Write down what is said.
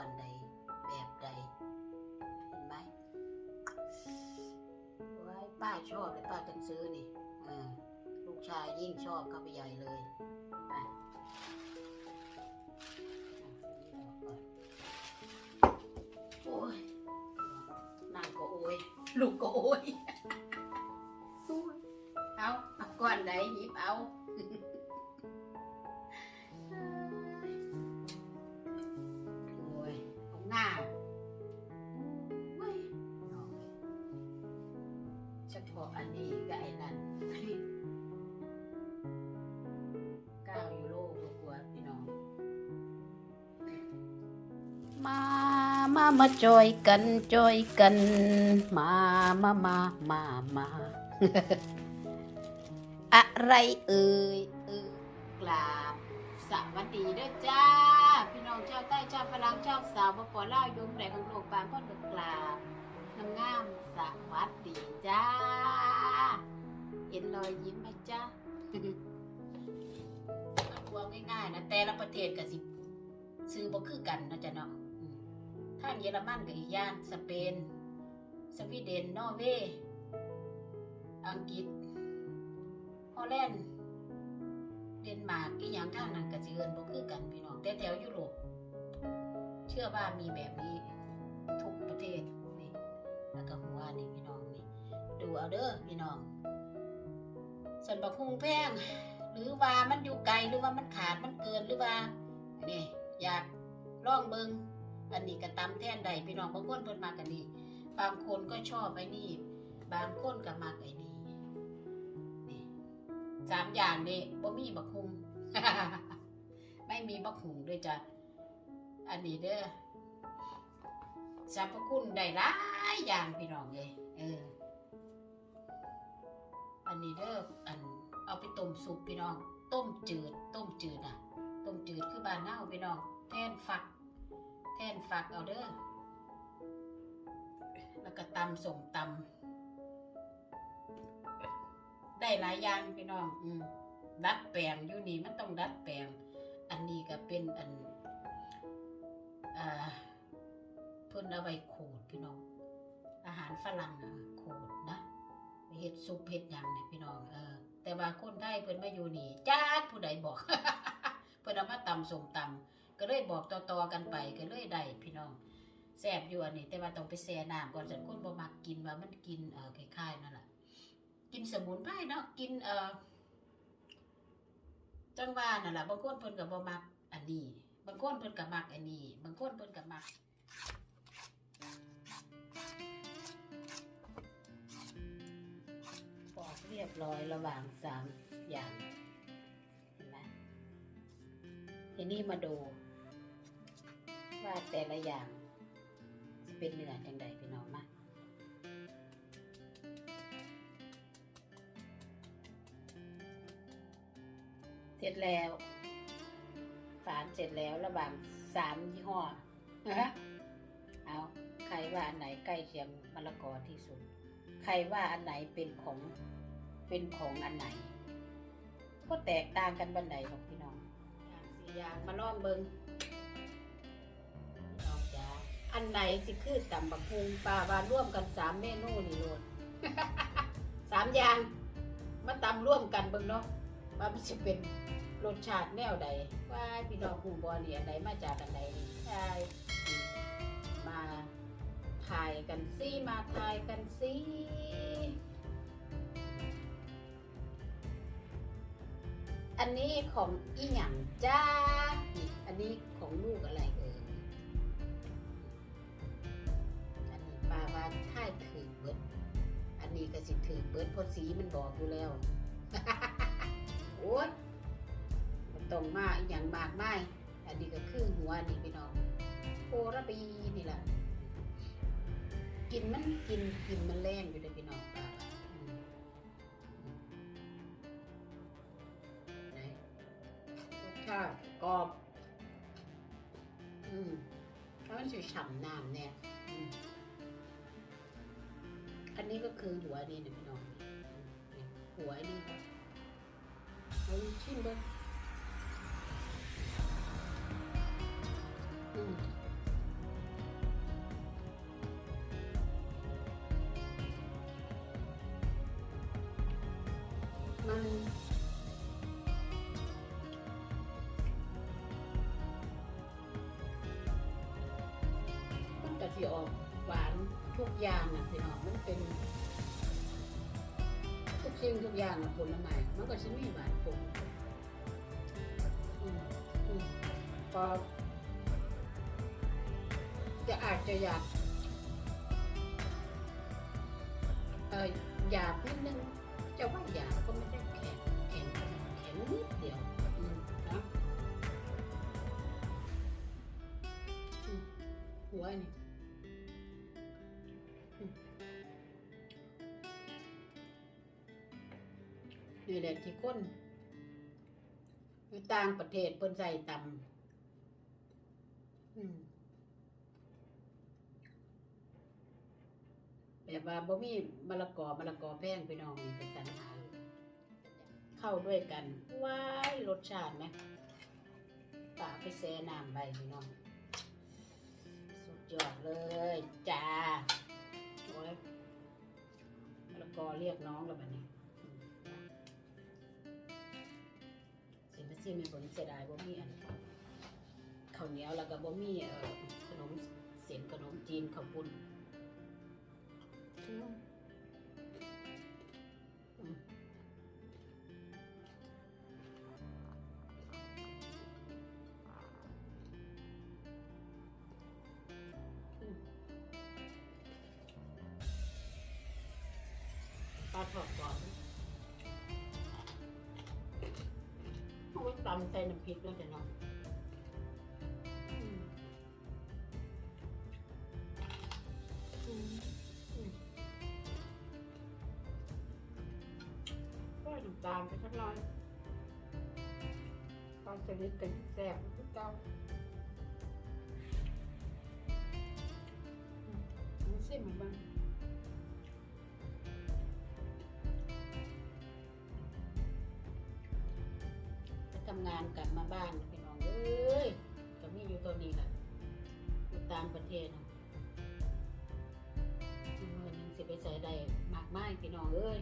อนใด แบบใด เห็นไหมไว้ป้าชอบเลยป้าจึงซื้อนี่อลูกชายยิ่งชอบเข้าไปใหญ่เลยอะโอ้ยนั่งก็โอ้ยลูกก็โอ้ยเอาเอาก้อนไหนหยิบเอา มามามาจอยกันจอยกัน มามามามามาอะไรเอ่ยเออกราบสวัสดีเด้อจ้า พี่น้องชาวใต้ชาวฝรั่งชาวสาวปปล่ายุ่มแดงของโลกบางคนก็กราบน้ำงามสวัสดีจ้าเห็นรอยยิ้มไหมจ้าเอาว่าง่ายๆนะแต่ละประเทศก็สิซื้อบ่คือกันนะจ้ะเนาะ ทางเยอรมันก็อีกอย่างสเปน สวีเดน นอร์เวย์ อังกฤษ ฮอลแลนด์ เดนมาร์กอีหยังทางนั้นก็สิเอินบ่คือกันพี่น้องแต่แถวยุโรป เชื่อว่ามีแบบนี้ทุกประเทศนี่แล้วก็หัวนี่พี่น้องนี่ ดูเอาเด้อพี่น้องส่วนบักฮุงแพงหรือว่ามันอยู่ไกลหรือว่ามันขาดมันเกินหรือว่านี่อยากลองเบิง อันนี้ก็ตำแท่นใดพี่น้องบางคนเพิ่นมากันนี่บางคนก็ชอบไอ้นี่ บางคนก็มักไอ้นี่นี่สามอย่างนี่บ่มีบักฮุงไม่มีบักฮุงด้วยจ้ะอันนี้เด้อสรรพคุณได้หลายอย่างพี่น้องเลยเออ อันนี้เด้ออันเอาไปต้มซุปพี่น้อง ต้มจืด ต้มจืดอะ ต้มจืดคือบ้านเฮาพี่น้องแทนฝัก ทนฝักเอาเด้อ แล้วก็ตำส่งตำได้หลายอย่างพี่น้อง อืมดัดแปลงอยู่นี่มันต้องดัดแปลง อันนี้ก็เป็นอันอ่าเพิ่นเอาไว้ขูดพี่น้อง อาหารฝรั่งอะขูดนะเฮ็ดซุปเฮ็ดยังเนี่ยพี่น้องเออแต่ว่าคนไทยเพิ่นมาอยู่นี่จ้าผู้ใดบอก เพิ่นเอามาตำส้มตำ ก็เลยบอกต่อๆกันไปก็เลยได้พี่น้องแซ่บอยู่อันนี้ แต่ว่าต้องไปแช่น้ำก่อนสันคนบ่มักกินว่ามันกินเอ่อคล้ายๆนั่นแหละกินสมุนไพรเนาะกินเอ่อจังว่านั่นแหละบางคนเพิ่นก็บ่มักอันนี้ บางคนเพิ่นก็มักอันนี้ บางคนเพิ่นก็มักปอกเรียบร้อยระหว่างสามอย่างเห็นไหมทีนี้มาดู ว่าแต่ละอย่างจะเป็นเนื้อจังใดพี่น้องมาเสร็จแล้วฝานเสร็จแล้วระหว่างสามยี่ห้อฮะเอาใครว่าอันไหนใกล้เคียงมะละกอที่สุด ใครว่าอันไหนเป็นของเป็นของอันไหน ก็แตกต่างกันบันไดหรอกพี่น้องอย่างสี่อย่างมาลองเบิง้ง อันไหนสิคือตำบักฮุงปลาบานร่วมกันสามเมนูนี่โลด สามอย่างมาตำร่วมกันเบิ่งเนาะว่ามันจะเป็นรสชาติแนวใดว่าพี่น้องกลุ่มบอนี่อันไหนมาจากอันไหนนี่ใช่มาถ่ายกันสิมาถ่ายกันสิอันนี้ของอีหยังจ้านี่อันนี้ของลูกอะไร ถือเบิด อันนี้ก็สิถือเบิดเพราะสีมันบอกอยู่แล้ว โอ้ยมันตรงมากอย่างมากไม่อันนี้ก็คือหัวนี่พี่น้องโคระบีนี่แหละกินมันกินกินมันแรงอยู่เลยพี่น้องปลาไหนรสชาติกรอบ อืมแล้วมันจะฉ่ำน้ำเนี่ย อืม นี้ก็คือหัวนี่เนี่ยพี่น้องหัวนี่เอาชิมบ้างอืมมันมันกะที่ออกหวาน ทุกอย่างนะพี่น้องมันเป็น ทุกสิ่งทุกอย่างนะผลไม้มันก็จะมีหวานผมอืมพอจะอาจจะอยากเอออยากนิดนึงจะว่าอยากก็ไม่ได้แข็งแข็งแข็งนิดเดียวนะหัวนี่ นี่แหละที่คนอยู่ต่างประเทศเพิ่นใส่ตำอืมแบบว่าบ่มีมะละกอมะละกอแพงไปน้องนี่เป็นสรรหาเข้าด้วยกันว้ายรสชาติไหมป่ากไปแซ่น้ำใบพี่น้อง สุดยอดเลยจ้าโอ้ยมะละกอเรียกน้องแล้วบัดนี้ เสียมาซีมีผลเสียดายบ่มีอันข้าวเหนียวแล้วก็บ่มีขนมเสียนขนมจีนข้าวปุ้นปลาทอดก่อน ตำใส่น้ำพริกแล้วจะเนาะก็น้ำตาลไปสักหน่อยตอนสลิดกันแซ่บทุกเก้าอืมมันเส้นมันบ้าง ทำงานกลับมาบ้านพี่น้องเอ้ยก็มีอยู่ตัวนี้แหละอยู่ตามประเทศเนาะเมื่อหนึงสิไปใส่ใดมากมายพี่น้องเอ้ย